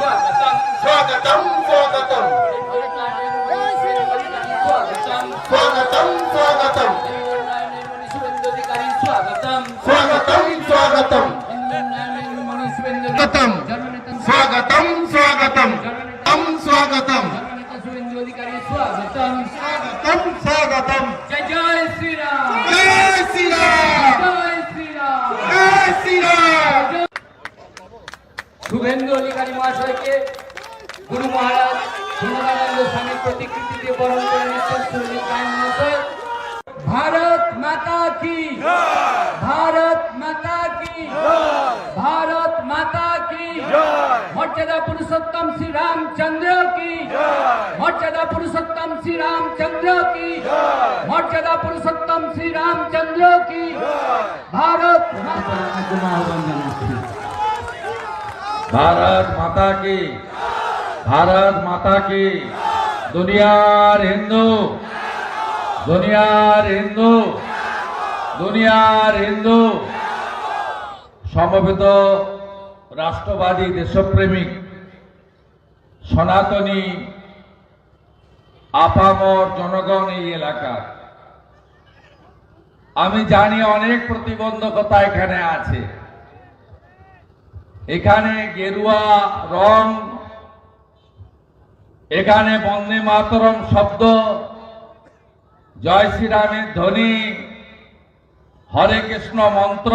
স্বাগতম স্বাগতম স্বাগতম স্বাগতম স্বাগতম স্বাগতম উন্নয়নের শুভেন্দু অধিকারী স্বাগতম স্বাগতম স্বাগতম উন্নয়নের মণি শুভেন্দু স্বাগতম জননেতা স্বাগতম স্বাগতম তম স্বাগতম জননেতা শুভেন্দু অধিকারী স্বাগতম স্বাগতম স্বাগতম জয় জয় শ্রীরাম শুভেন্দু অধিকারী মহাশয়কে গুরু মহারাজ সুন্দরানন্দ স্বামীর প্রতিকৃতি দিয়ে বরণ করে নিচ্ছেন সুরজিৎ রায় মহাশয় ভারত মাতা কি ভারত মাতা কি ভারত মাতা কি মর্যাদা পুরুষোত্তম শ্রী রামচন্দ্র কি মর্যাদা পুরুষোত্তম শ্রী রামচন্দ্র কি মর্যাদা পুরুষোত্তম শ্রী রামচন্দ্র কি ভারত মাতা আহ্বান জানাচ্ছি भारत माता की भारत माता की दुनियार हिंदू দুনিয়ার হিন্দু দুনিয়ার হিন্দু সমবেত রাষ্ট্রবাদী দেশপ্রেমিক সনাতনী আপামর জনগণ এই এলাকার আমি জানি অনেক প্রতিবন্ধকতা এখানে আছে এখানে গেরুয়া, রং, এখানে বন্দে মাতরম শব্দ, জয় শ্রীরামের ধ্বনি, হরে কৃষ্ণ মন্ত্র,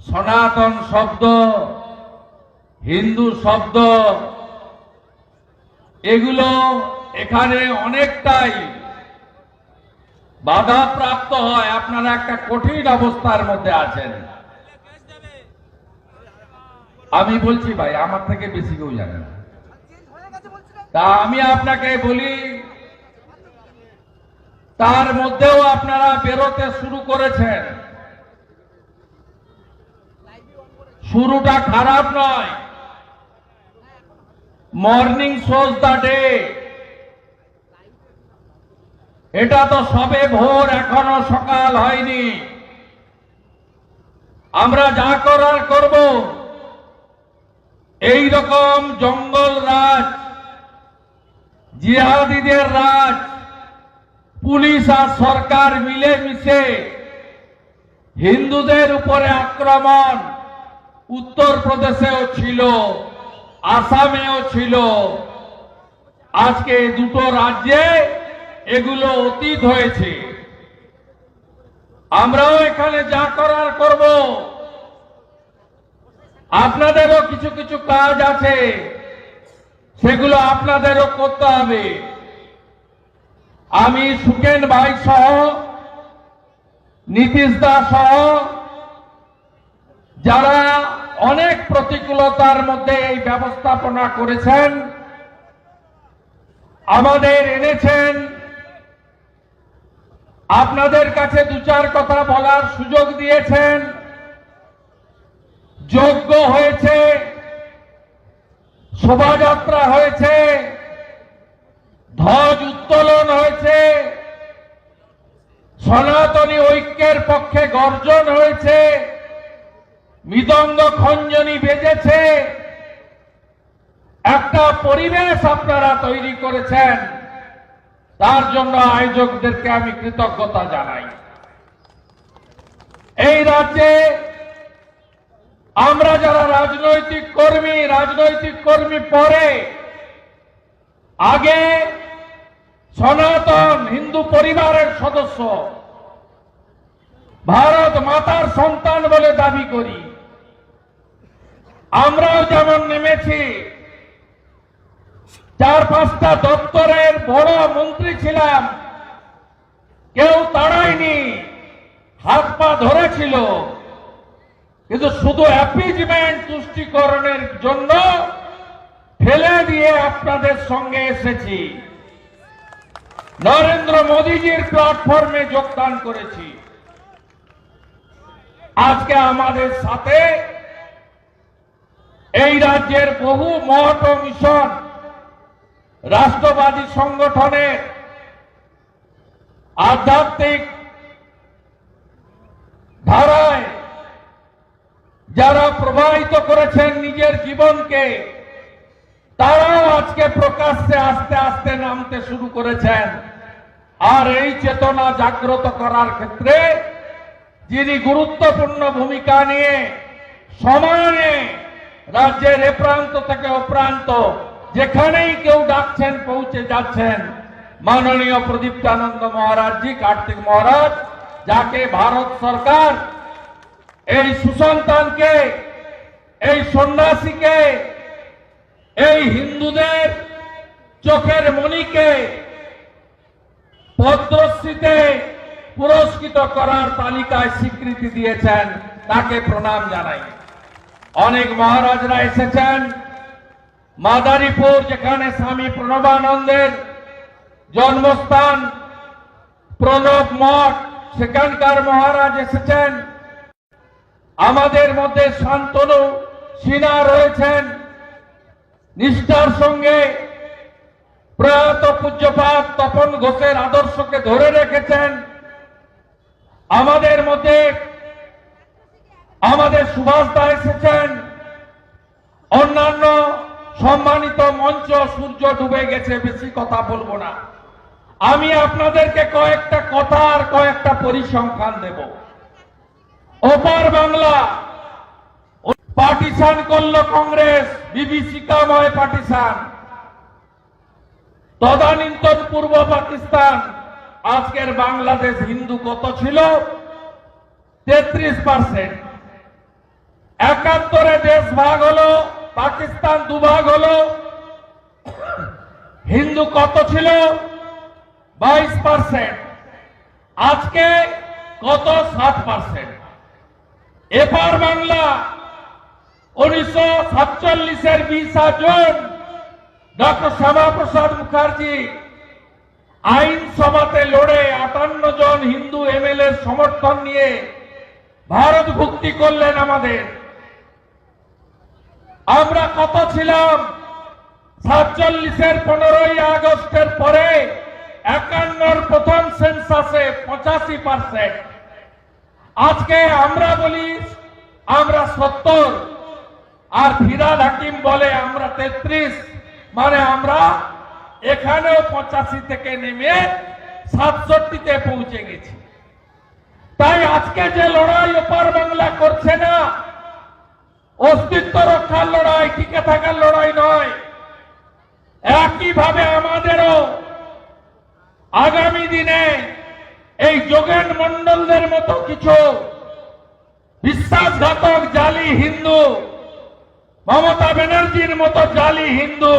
সনাতন শব্দ, হিন্দু শব্দ, এগুলো এখানে অনেকটাই বাধাপ্রাপ্ত হয়। আপনারা একটা কঠিন অবস্থার মধ্যে আছেন। আমি বলছি ভাই, আমার থেকে বেশি কেউ জানে না। তা আমি আপনাকে বলি, তার মধ্যেও আপনারা বেরোতে শুরু করেছেন। শুরুটা খারাপ নয়। Morning shows the day. এটা তো সবে ভোর, এখনও সকাল হয়নি। আমরা যা করার করব। এই রকম জঙ্গল রাজ, জিহাদিদের রাজ, পুলিশ আর সরকার মিলে মিশে হিন্দুদের উপরে আক্রমণ উত্তর প্রদেশেও ছিল, আসামেও ছিল। আজকে দুটো রাজ্যে এগুলো অতীত হয়েছে। আমরাও এখানে যা করার করব। আপনাদেরও কিছু কিছু কাজ আছে। সেগুলো আপনাদেরও করতে হবে। আমি সুকেন ভাই সহ, নীতিশ দা সহ, যারা অনেক প্রতিকূলতার মধ্যে এই ব্যবস্থাপনা করেছেন, আমাদের এনেছেন। আপনাদের কাছে দু চার কথা বলার সুযোগ দিয়েছেন। যোগ্য হয়েছে, শোভাযাত্রা হয়েছে, ধ্বজ উত্তোলন হয়েছে, সনাতনী ঐক্যের পক্ষে গর্জন হয়েছে, মৃদঙ্গ খঞ্জনি বেজেছে, একটা পরিবেশ আপনারা তৈরি করেছেন, তার জন্য আয়োজকদেরকে আমি কৃতজ্ঞতা জানাই। এই রাজ্যে আমরা যারা রাজনৈতিক কর্মী রাজনৈতিক কর্মী পরে, আগে সনাতন হিন্দু পরিবারের সদস্য, ভারত মাতার সন্তান বলে দাবি করি। আমরাও যেমন নেমেছি, চার পাঁচটা দপ্তরের বড় মন্ত্রী ছিলাম, কেউ তাড়ায়নি হাত পা ধরেছিল। কিন্তু শুধু অ্যাপিজমেন্ট তুষ্টিকরণের জন্য ফেলে দিয়ে আপনাদের সঙ্গে এসেছি। নরেন্দ্র মোদীজির প্ল্যাটফর্মে যোগদান করেছি। আজকে আমাদের সাথে এই রাজ্যের বহু মহৎ মিশন, রাষ্ট্রবাদী সংগঠনের আধ্যাত্মিক ধারায় যারা প্রবাহিত করেছেন নিজের জীবনকে, তারাও আজকে প্রকাশ্যে আস্তে আস্তে নামতে শুরু করেছেন। আর এই চেতনা জাগ্রত করার ক্ষেত্রে যিনি গুরুত্বপূর্ণ ভূমিকা নিয়ে সমানে রাজ্যের এ প্রান্ত থেকে ও প্রান্ত যেখানেই কেউ ডাকছেন, পৌঁছে যাচ্ছেন, মাননীয় প্রদীপ্তানন্দ মহারাজজি কার্তিক মহারাজ, যাকে ভারত সরকার এই সুসন্তানকে এই সন্ন্যাসীকে, এই হিন্দুদের চোখের মণিকে পদ্মশ্রীতে পুরস্কৃত করার তালিকায় স্বীকৃতি দিয়েছেন, তাকে প্রণাম জানাই। অনেক মহারাজরা এসেছেন। মাদারীপুর, যেখানে স্বামী প্রণবানন্দের জন্মস্থান, প্রণব মঠ, সেখানকার মহারাজ এসেছেন। আমাদের মধ্যে শান্তনু সিনহা রয়েছেন নিষ্ঠার সঙ্গে প্রয়াত পূজ্যপাত তপন ঘোষের আদর্শকে ধরে রেখেছেন। আমাদের মধ্যে আমাদের সুভাষ দা এসেছেন। অন্যান্য সম্মানিত মঞ্চ সূর্য ডুবে গেছে, বেশি কথা বলব না। আমি আপনাদেরকে কয়েকটা কথা আর কয়েকটা পরিসংখ্যান দেব। ওপার বাংলা পার্টিশন করল কংগ্রেস, বিভীষিকাময় পার্টিশন। তদানীন্তন পূর্ব পাকিস্তান, আজকের বাংলাদেশ হিন্দু কত ছিল? তেত্রিশ পার্সেন্ট। একাত্তরে দেশ ভাগ হলো, পাকিস্তান দুভাগ হলো। হিন্দু কত ছিল? বাইশ পার্সেন্ট। আজকে কত? সাত পার্সেন্ট। এপার বাংলা উনিশশো সাতচল্লিশের বিশা জুন ডক্টর শ্যামাপ্রসাদ মুখার্জি আইনসভাতে লড়ে আটান্ন জন হিন্দু এমএলএ সমর্থন নিয়ে ভারত ভুক্তি করলেন আমাদের। আমরা কত ছিলাম? সাতচল্লিশের পনেরোই আগস্টের পরে একান্নর প্রথম সেন্সাসে পঁচাশি পার্সেন্ট। আজকে আমরা বলি, আমরা সত্তর। আর ফিরাদ হাকিম বলে আমরা তেত্রিশ মানে আমরা এখানেও পঁচাশি থেকে নেমে সাতষট্টিতে পৌঁছে গেছি। তাই আজকে যে লড়াই ওপার বাংলা করছে না, অস্তিত্ব রক্ষার লড়াই, টিকে থাকার লড়াই নয়, একইভাবে আমাদেরও আগামী দিনে এই যোগেন মন্ডলদের মতো কিছু বিশ্বাসঘাতক জালি হিন্দু মমতা ব্যানার্জির মতো জালি হিন্দু,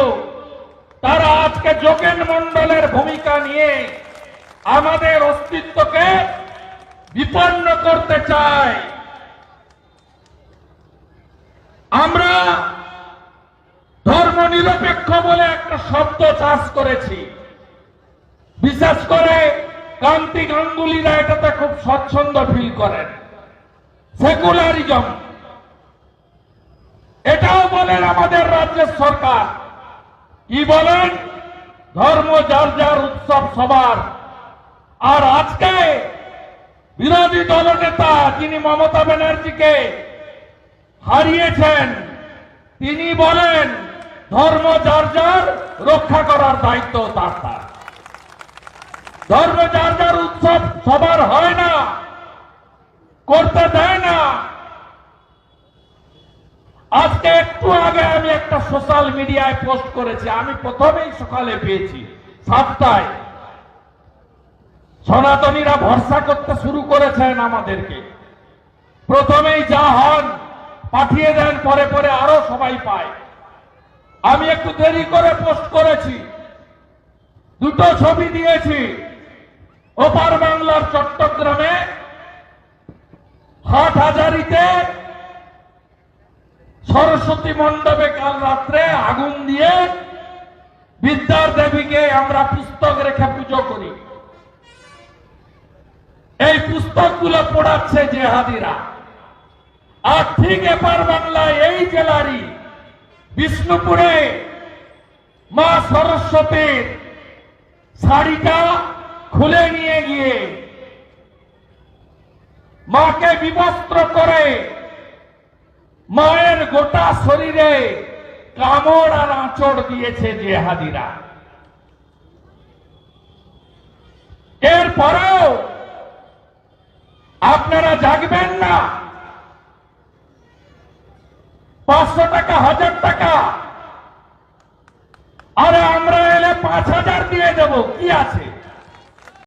তারা আজকে যোগেন মন্ডলের ভূমিকা নিয়ে আমাদের অস্তিত্বকে বিপন্ন করতে চায়। আমরা ধর্ম বলে একটা শব্দ চাষ করেছি। বিশেষ করে কান্তি গাঙ্গুলিরা এটাতে খুব স্বচ্ছন্দ ফিল করেন। সেকুলারিজম। এটাও বলেন আমাদের রাজ্যের সরকার। কি বলেন? ধর্ম যার যার উৎসব সবার। আর আজকে বিরোধী দলনেতা যিনি মমতা ব্যানার্জিকে হারিয়েছেন, তিনি বলেন ধর্ম যার যার রক্ষা করার দায়িত্ব তার তার। ধর্ম যার যার উৎসব সবার হয় না, করতে দেয় না। আজকে একটু আগে আমি একটা সোশ্যাল মিডিয়ায় পোস্ট করেছি। আমি প্রথমেই সকালে পেয়েছি। সাতটায়। সনাতনীরা ভরসা করতে শুরু করেছেন আমাদেরকে। প্রথমেই যা হন, পাঠিয়ে দেন, পরে পরে আরও সবাই পায়। আমি একটু দেরি করে পোস্ট করেছি। দুটো ছবি দিয়েছি। ওপার বাংলার চট্টগ্রামে হাট হাজারিতে সরস্বতী মণ্ডপে কাল রাত্রে আগুন দিয়ে বিদ্যার দেবীকে আমরা পুস্তক রেখে পুজো করি। এই পুস্তকগুলো পড়াচ্ছে জেহাদিরা। আর ঠিক এপার বাংলায় এই জেলারই বিষ্ণুপুরে মা সরস্বতীর শাড়িটা খুলে নিয়ে গিয়ে মাকে বিবস্ত্র করে মায়ের গোটা শরীরে কামড় আর আঁচড় দিয়েছে জেহাদিরা। এরপরেও আপনারা জাগবেন না। পাঁচশো টাকা, হাজার টাকা। আরে আমরা এলে পাঁচ হাজার দিয়ে দেব, কি আছে?